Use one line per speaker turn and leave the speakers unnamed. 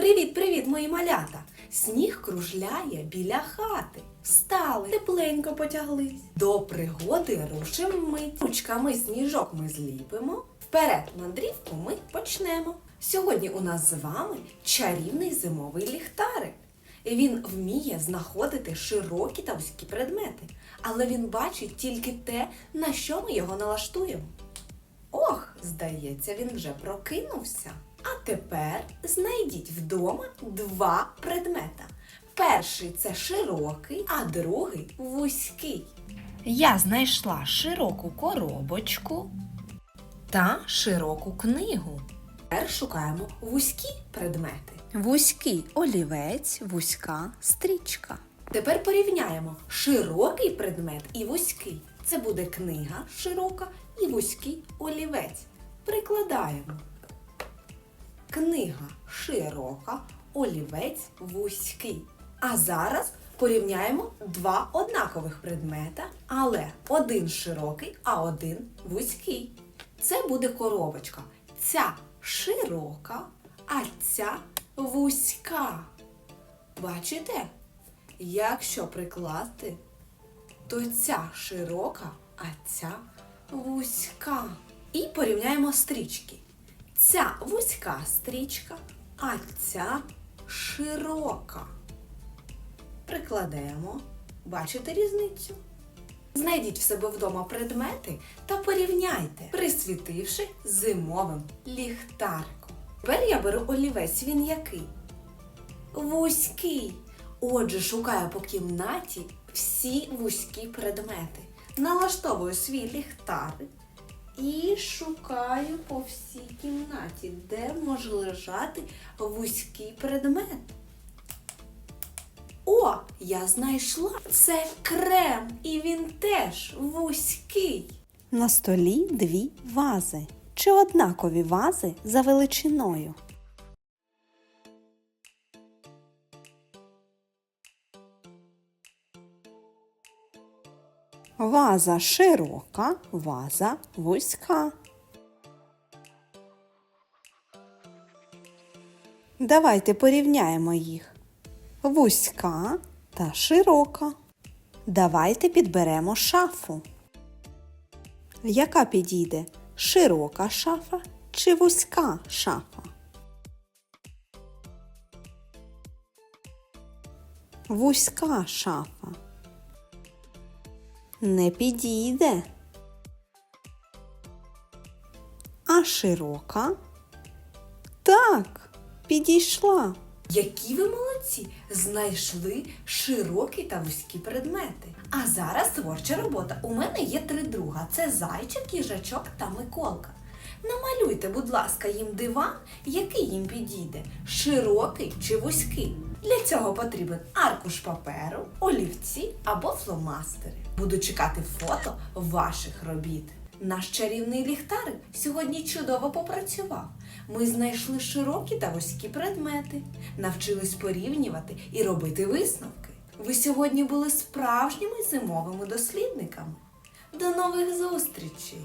Привіт, привіт, мої малята! Сніг кружляє біля хати. Встали, тепленько потяглись. До пригоди рушимо ми. Ручками сніжок ми зліпимо. Вперед мандрівку ми почнемо. Сьогодні у нас з вами чарівний зимовий ліхтарик. Він вміє знаходити широкі та вузькі предмети, але він бачить тільки те, на що ми його налаштуємо. Ох, здається, він вже прокинувся. Тепер знайдіть вдома два предмета. Перший це широкий, а другий вузький. Я знайшла широку коробочку та широку книгу. Тепер шукаємо вузькі предмети.
Вузький олівець, вузька стрічка.
Тепер порівняємо широкий предмет і вузький. Це буде книга широка і вузький олівець. Прикладаємо. Книга широка, олівець вузький. А зараз порівняємо два однакових предмета, але один широкий, а один вузький. Це буде коробочка. Ця широка, а ця вузька. Бачите? Якщо прикласти, то ця широка, а ця вузька. І порівняємо стрічки. Ця вузька стрічка, а ця широка. Прикладемо. Бачите різницю? Знайдіть в себе вдома предмети та порівняйте, присвітивши зимовим ліхтариком. Тепер я беру олівець, він який? Вузький. Отже, шукаю по кімнаті всі вузькі предмети. Налаштовую свій ліхтарик і шукаю по всій кімнаті, де може лежати вузький предмет. О, я знайшла це крем, і він теж вузький.
На столі дві вази. Чи однакові вази за величиною? Ваза широка, ваза вузька. Давайте порівняємо їх. Вузька та широка. Давайте підберемо шафу. Яка підійде? Широка шафа чи вузька шафа? Вузька шафа. Не підійде. А широка? Так, підійшла.
Які ви молодці! Знайшли широкі та вузькі предмети. А зараз творча робота. У мене є три друга: це зайчик, їжачок та Миколка. Намалюйте, будь ласка, їм диван, який їм підійде, широкий чи вузький. Для цього потрібен аркуш паперу, олівці або фломастери. Буду чекати фото ваших робіт. Наш чарівний ліхтарик сьогодні чудово попрацював. Ми знайшли широкі та вузькі предмети, навчились порівнювати і робити висновки. Ви сьогодні були справжніми зимовими дослідниками. До нових зустрічей!